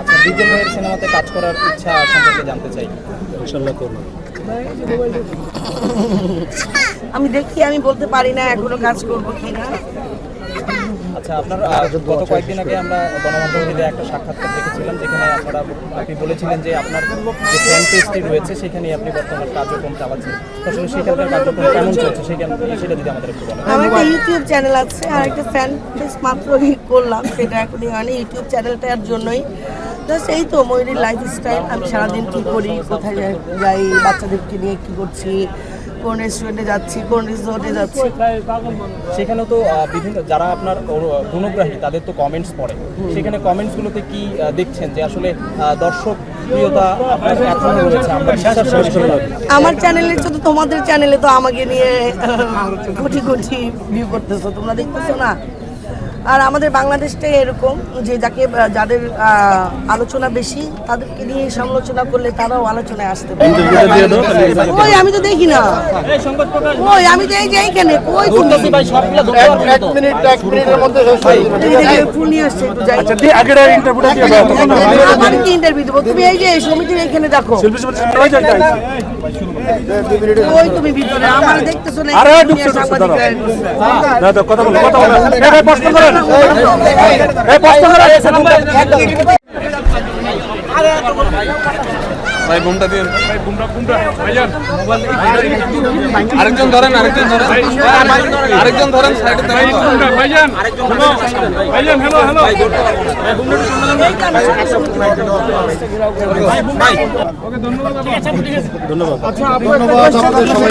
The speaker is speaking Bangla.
ভাইয়ের সিনেমাতে কাজ করার ইচ্ছা সম্পর্কে জানতে চাই। ইনশাল্লাহ করব। আমি দেখি আমি বলতে পারি না এখনও কাজ করব কিনা। আচ্ছা আপনার গত কয়েকদিন আগে আমরা গণমাধ্যমে একটা সাক্ষাৎকার দেখেছিলাম যেখানে আপনারা আপনি বলেছিলেন যে আপনার যে ফ্যান পেজটি রয়েছে সেখানে আপনি বর্তমান কার্যক্রম চালাচ্ছেন। তো আসলে সেখানকার কার্যক্রম কেমন চলছে? সেখানে সেটা যদি আমাদের একটু বলেন। আমার একটা ইউটিউব চ্যানেল আছে আর একটা ফ্যান পেজ মাত্রই করলাম সেটা এখনই হয়নি। ইউটিউব চ্যানেলটার জন্যই। জাস্ট এই তো ময়ূরীর লাইফস্টাইল আমি সারাদিন কী করি কোথায় যাই- যাই বাচ্চাদেরকে নিয়ে কী করছি কোন রেস্টুরেন্টে যাচ্ছি কোন রিসোর্টে যাচ্ছি। সেখানে তো বিভিন্ন যারা আপনার অনুগ্রাহী তাদের তো কমেন্টস পড়ে। সেখানে কমেন্টসগুলোতে কি দেখছেন যে আসলে দর্শক আমরা চ্যানেলে শুধু তোমাদের চ্যানেলে তো আমাকে নিয়ে কোটি কোটি ভিউ করতেছো। তোমরা দেখতেছো না? আর আমাদের বাংলাদেশটাই এরকম যে যাকে যাদের আলোচনা বেশি তাদেরকে নিয়ে সমালোচনা করলে তারাও আলোচনায় আসতে পারে। ওই আমি তো দেখি না। ওই আমি তো এই যে এইখানে কই তুমি? এক মিনিট এক মিনিটের মধ্যে শেষ হয়ে যাবে। এই ফুল নিয়ে আসছে একটু যাই। আচ্ছা দিয়ে আগের ইন্টারভিউটা দিয়ে দাও। তখন কি ইন্টারভিউ দেবো। তুমি এই যে সমিতির এখানে দেখো। ওই তুমি ভিতরে আমার দেখতেছো না আরে কথা বলো কথা বলো। এই প্রশ্ন করেন ভাই বুমটা দিন আরেকজন ধরেন আরেকজন ধরেন। আরেকজন ধরেন সাইডে ধন্যবাদ ধন্যবাদ আপনাদের সবাই